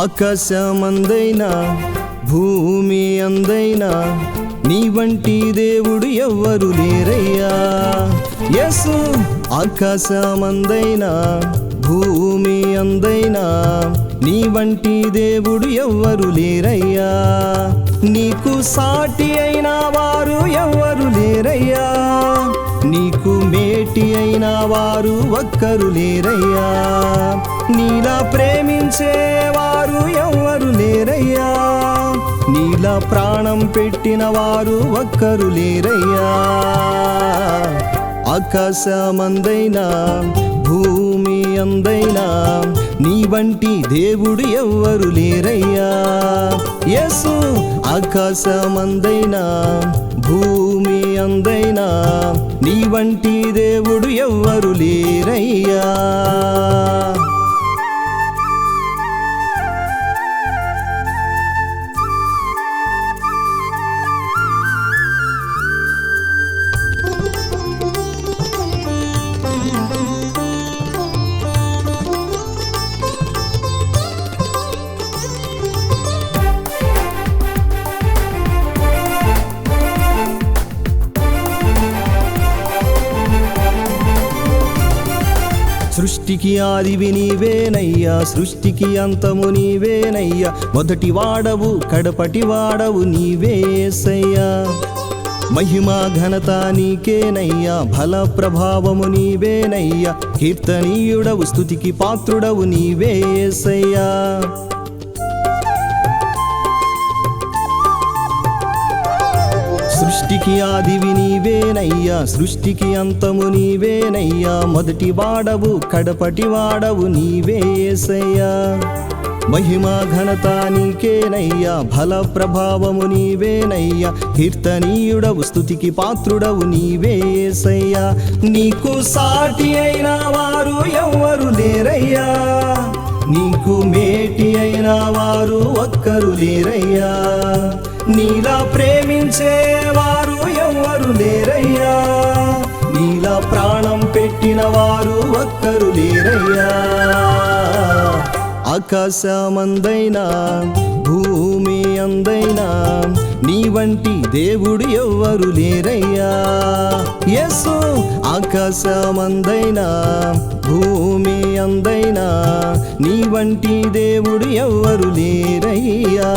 ఆకాశమందైనా భూమి అందైనా నీ వంటి దేవుడు ఎవ్వరు లేరయ్యా. యసు ఆకాశమందైనా భూమి అందైనా నీ వంటి దేవుడు ఎవ్వరు లేరయ్యా. నీకు సాటి అయిన వారు ఎవ్వరు లేరయ్యా. నీకు మేటి అయిన వారు ఒక్కరు లేరయ్యా. నీలా ప్రేమించే వారు ఎవ్వరు లేరయ్యా. నీలా ప్రాణం పెట్టిన వారు ఒక్కరు లేరయ్యా. ఆకాశమందైనా భూమి అందైనా నీ వంటి దేవుడు ఎవ్వరు లేరయ్యా. యసు ఆకాశమందైనా భూమి అందైనా నీ వంటి దేవుడు ఎవ్వరు లేరయ్యా. సృష్టికి ఆదివి నీవేనయ్యా సృష్టికి అంతము నీవేనయ్యా. మొదటి వాడవు కడపటి వాడవు నీవేసయ్యా మహిమా ఘనత నీకేనయ్యా బల ప్రభావము నీవేనయ్యా. కీర్తనీయుడవు స్థుతికి పాత్రుడవు నీవేసయ్యా సృష్టికి ఆదివి నీవేనయ్యా సృష్టికి అంతము నీవేనయ్యా మొదటి వాడవు కడపటి వాడవు నీవేసయ్యా మహిమా ఘనత నీకేనయ్యా బల ప్రభావము నీవేనయ్యా కీర్తనీయుడవు స్థుతికి పాత్రుడవు నీవేసయ్యా నీకు సాటి అయిన వారు ఎవ్వరు లేరయ్యా. నీకు మేటి అయిన వారు ఒక్కరు లేరయ్యా. నీలా ప్రేమించే పుట్టిన వారు ఒక్కరు లేరయ్యా. ఆకాశమందైనా భూమి అందైనా నీ వంటి దేవుడు ఎవ్వరు లేరయ్యా. యసు ఆకాశమందైనా భూమి అందైనా నీ వంటి దేవుడు ఎవ్వరు లేరయ్యా.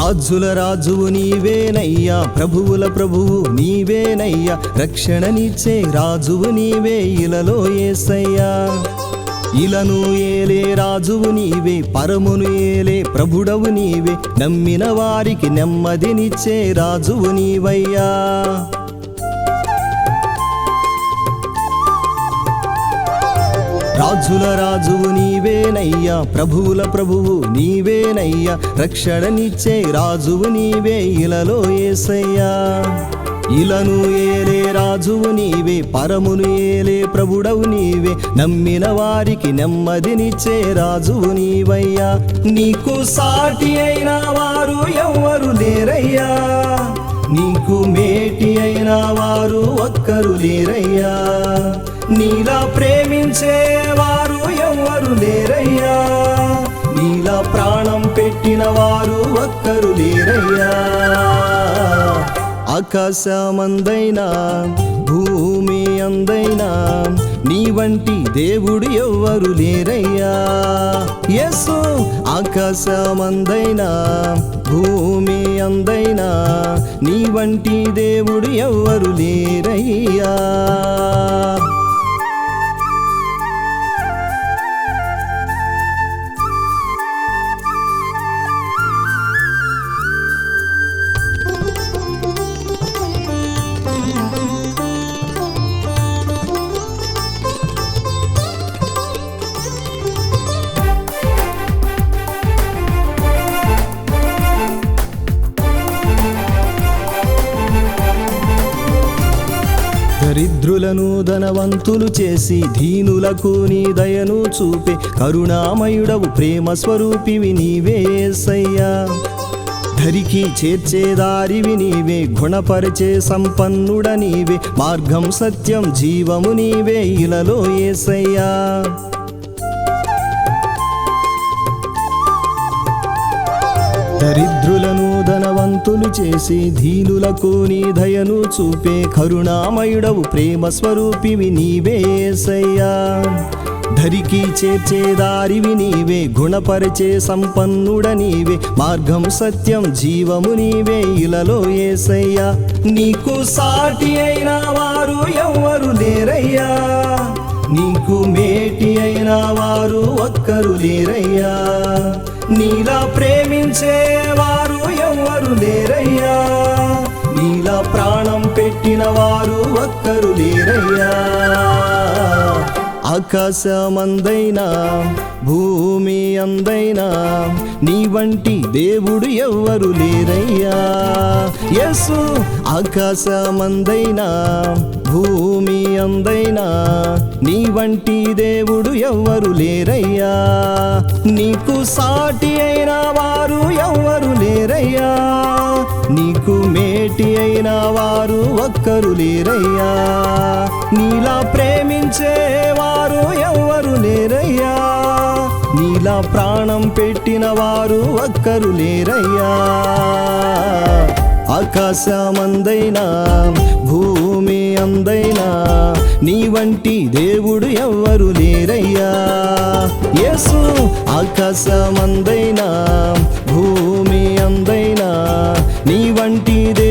రాజుల రాజువు నీవేనయ్యా ప్రభువుల ప్రభువు నీవేనయ్యా రక్షణనిచ్చే రాజువు నీవే ఇలలో ఏసయ్యా. ఇలను ఏలే రాజువు నీవే పరమును ఏలే ప్రభుడవు నీవే నమ్మిన వారికి నెమ్మదినిచ్చే రాజువు నీవయ్యా. రాజుల రాజువు నీవేనయ్యా ప్రభువుల ప్రభువు నీవేనయ్యా రక్షణనిచ్చే రాజువు నీవే ఇలలో ఏసయ్యా. ఇలను ఏలే రాజువు నీవే పరమును ఏలే ప్రభుడవు నీవే నమ్మిన వారికి నెమ్మదినిచ్చే రాజువు నీవయ్యా. నీకు సాటి అయిన వారు ఎవ్వరు లేరయ్యా. నీకు మేటి అయిన వారు ఒక్కరు లేరయ్యా. నీలా ప్రేమించే పెట్టిన వారు ఒక్కరు లేరయ్యా. ఆకాశమందైనా భూమి అందైనా నీ వంటి దేవుడు ఎవ్వరు లేరయ్యా. యసు ఆకాశమందైనా భూమి అందైనా నీ వంటి దేవుడు ఎవ్వరు లేరయ్యా. ప్రజలను ధనవంతులు చేసి దీనులకు నీ దయను చూపే కరుణామయుడవు ప్రేమ స్వరూపివి నీవేసయ్యా ధరికి చేర్చే దారివి నీవే గుణపరిచే సంపన్నుడ నీవే మార్గం సత్యం జీవము నీవే ఇలలో ఏసయ్యా. దరిద్రులను ధనవంతులు చేసి ధీనులకు నీ దయను చూపే కరుణామయుడవు ప్రేమ స్వరూపివి నీవేసయ్యా ధరికి చేర్చే దారివి నీవే గుణపరిచే సంపన్నుడ నీవే మార్గం సత్యం జీవము నీవే ఇలలో ఏసయ్యా. నీకు సాటి అయిన వారు ఎవ్వరు లేరయ్యా. నీకు మేటి అయిన వారు ఒక్కరు లేరయ్యా. నీలా ప్రేమించేవారు ఎవరు లేరయ్యా. నీలా ప్రాణం పెట్టిన వారు ఒక్కరు లేరయ్యా. ఆకాశమందైనా భూమి అందైనా నీ వంటి దేవుడు ఎవ్వరు లేరయ్యా. యసు ఆకాశమందైనా భూమి అందైనా నీ వంటి దేవుడు ఎవ్వరు లేరయ్యా. నీకు సాటి అయిన వారు ఎవ్వరు లేరయ్యా. నీకు మేటి అయిన వారు ఒక్కరు లేరయ్యా. నీలా ప్రేమించే వారు ఎవ్వరు లేరయ్యా. నీలా ప్రాణం పెట్టిన వారు ఒక్కరు లేరయ్యా. ఆకాశమందైనా భూమి అందైనా నీ వంటి దేవుడు ఎవ్వరు లేరయ్యా. యేసు ఆకాశమందైనా నీ వంటిదే